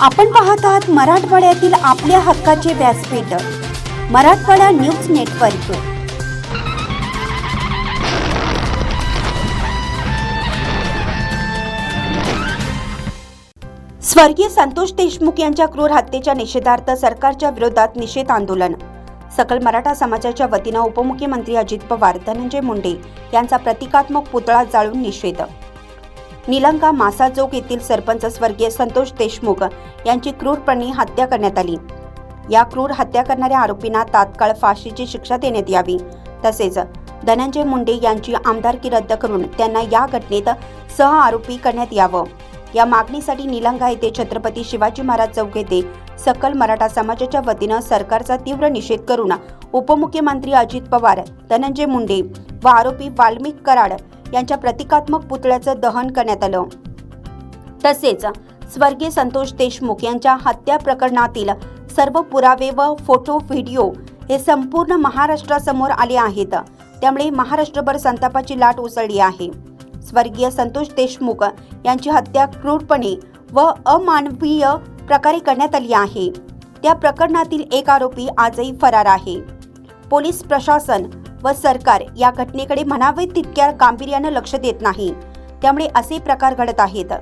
आपण पाहत आहात मराठवाड्यातील आपल्या हक्काचे व्यासपीठ मराठवाडा न्यूज नेटवर्क. स्वर्गीय संतोष देशमुख यांच्या क्रूर हत्येच्या निषेधार्थ सरकारच्या विरोधात निषेध आंदोलन. सकल मराठा समाजाच्या वतीनं उपमुख्यमंत्री अजित पवार धनंजय मुंडे यांचा प्रतिकात्मक पुतळा जाळून निषेध. निलंगा मासाजोग येथील सरपंच स्वर्गीय संतोष देशमुख यांची क्रूरपणे हत्या करण्यात आली. या क्रूर हत्या करणाऱ्या आरोपींना तात्काळ फाशीची शिक्षा देण्यात यावी. तसेच धनंजय मुंडे यांची आमदारकी रद्द करून त्यांना या घटनेत सह आरोपी करण्यात यावं. या मागणीसाठी निलंगा येथे छत्रपती शिवाजी महाराज चौक येथे सकल मराठा समाजाच्या वतीनं सरकारचा तीव्र निषेध करून उपमुख्यमंत्री अजित पवार धनंजय मुंडे व आरोपी वाल्मिक कराड यांच्या प्रतिकात्मक पुतळ्याचं दहन करण्यात आलं. तसेच स्वर्गीय संतोष देशमुख यांच्या हत्या प्रकरणातील सर्व पुरावे व फोटो व्हिडिओ हे संपूर्ण महाराष्ट्रासमोर आले आहेत. त्यामुळे महाराष्ट्रभर संतापाची लाट उसळली आहे. स्वर्गीय संतोष देशमुख यांची हत्या क्रूरपणे व अमानवीय प्रकारे करण्यात आली आहे. त्या प्रकरणातील एक आरोपी आजही फरार आहे. पोलीस प्रशासन व सरकार या घटनेकडे म्हणावे तितक्या गांभीर्यानं लक्ष देत नाही. त्यामुळे असे प्रकार घडत आहेत.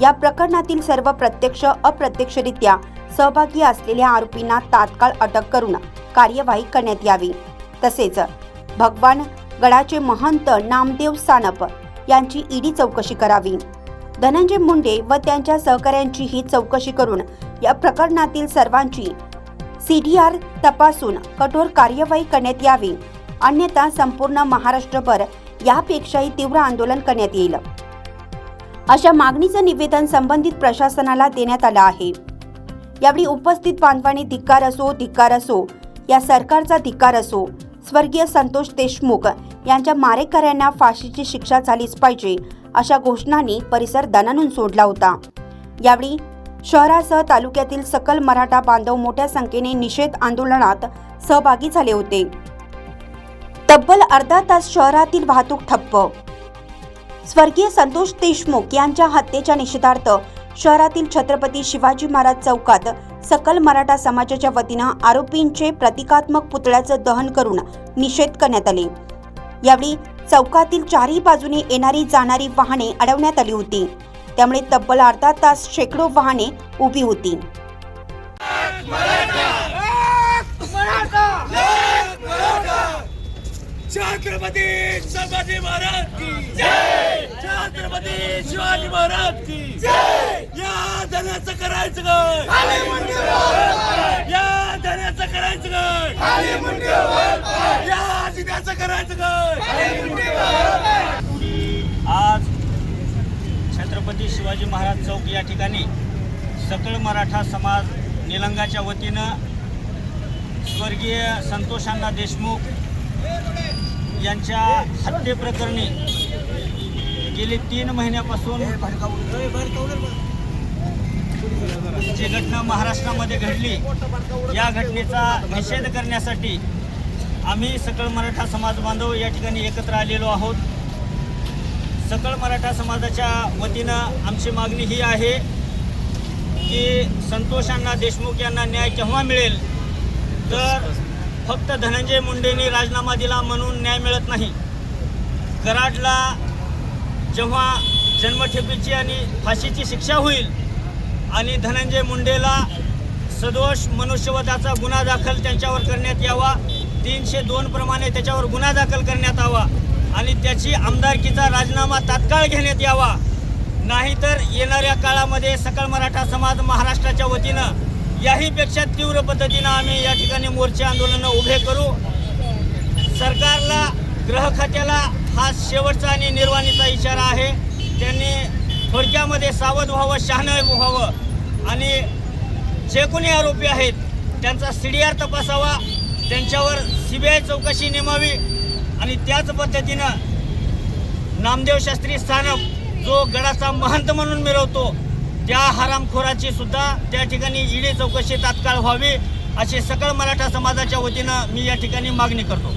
या प्रकरणातील सर्व प्रत्यक्ष अप्रत्यक्षरित्या सहभागी असलेल्या आरोपींना तात्काळ अटक करून कार्यवाही करण्यात यावी. तसेच भगवान गडाचे महंत नामदेव सानप यांची ईडी चौकशी करावी. धनंजय मुंडे व त्यांच्या सहकाऱ्यांचीही चौकशी करून या प्रकरणातील सर्वांची सी डी आर तपासून कठोर कार्यवाही करण्यात यावी. अन्यथा संपूर्ण महाराष्ट्रभर यापेक्षाही तीव्र आंदोलन करण्यात येईल. अशा मागणीचं निवेदन संबंधित प्रशासनाला देण्यात आलं आहे. यावेळी उपस्थित बांधवांनी धिक्कार असो धिक्कार असो या सरकारचा धिक्कार असो स्वर्गीय संतोष देशमुख यांच्या मारेकऱ्यांना फाशीची शिक्षा झालीच पाहिजे अशा घोषणांनी परिसर दणानून सोडला होता. यावेळी शहरासह तालुक्यातील सकल मराठा बांधव मोठ्या संख्येने निषेध आंदोलनात सहभागी झाले होते. तब्बल अर्धा तास शहरातील वाहतूक ठप्प. स्वर्गीय संतोष देशमुख यांच्या हत्येच्या निषेधार्थ शहरातील छत्रपती शिवाजी महाराज चौकात सकल मराठा समाजाच्या वतीनं आरोपींचे प्रतिकात्मक पुतळ्याचं दहन करून निषेध करण्यात आले. यावेळी चौकातील चारही बाजूने येणारी जाणारी वाहने अडवण्यात आली होती. त्यामुळे तब्बल अर्धा तास शेकडो वाहने उभी होती. छत्रपती संभाजी महाराज की जय! छत्रपती शिवाजी महाराज की जय! या धन्याचं करायचं काय या धन्याचं करायचं काय या जिद्याचं करायचं काय आज छत्रपती शिवाजी महाराज चौक या ठिकाणी सकळ मराठा समाज निलंगाच्या वतीनं स्वर्गीय संतोषांना देशमुख यांच्या हत्येप्रकरणी गेली तीन महिन्यापासून जी घटना महाराष्ट्रामध्ये घडली या घटनेचा निषेध करण्यासाठी आम्ही सकळ मराठा समाज बांधव या ठिकाणी एकत्र आलेलो आहोत. सकळ मराठा समाजाच्या वतीनं आमची मागणी ही आहे की संतोषांना देशमुख यांना न्याय केव्हा मिळेल? तर फक्त धनंजय मुंडेंनी राजीनामा दिला म्हणून न्याय मिळत नाही. कराडला जेव्हा जन्मठेपीची आणि फाशीची शिक्षा होईल आणि धनंजय मुंडेला सदोष मनुष्यवधाचा गुन्हा दाखल त्यांच्यावर करण्यात यावा तीनशे दोन प्रमाणे त्याच्यावर गुन्हा दाखल करण्यात यावा आणि त्याची आमदारकीचा राजीनामा तात्काळ घेण्यात यावा. नाहीतर येणाऱ्या काळामध्ये सकल मराठा समाज महाराष्ट्राच्या वतीनं याहीपेक्षा तीव्र पद्धतीनं आम्ही या ठिकाणी मोर्चे आंदोलनं उभे करू. सरकारला ग्रह खात्याला हा शेवटचा आणि निर्वाणीचा इशारा आहे. त्यांनी थोडक्यामध्ये सावध व्हावं शहाणं व्हावं. आणि जे कोणी आरोपी आहेत त्यांचा सी डी आर तपासावा. त्यांच्यावर सी बी आय चौकशी नेमावी. आणि त्याच पद्धतीनं नामदेव शास्त्री स्थानक जो गडाचा महंत म्हणून मिरवतो त्या हरामखोराची सुद्धा त्या ठिकाणी ईडी चौकशी तात्काळ व्हावी अशी सकळ मराठा समाजाच्या वतीनं मी या ठिकाणी मागणी करतो.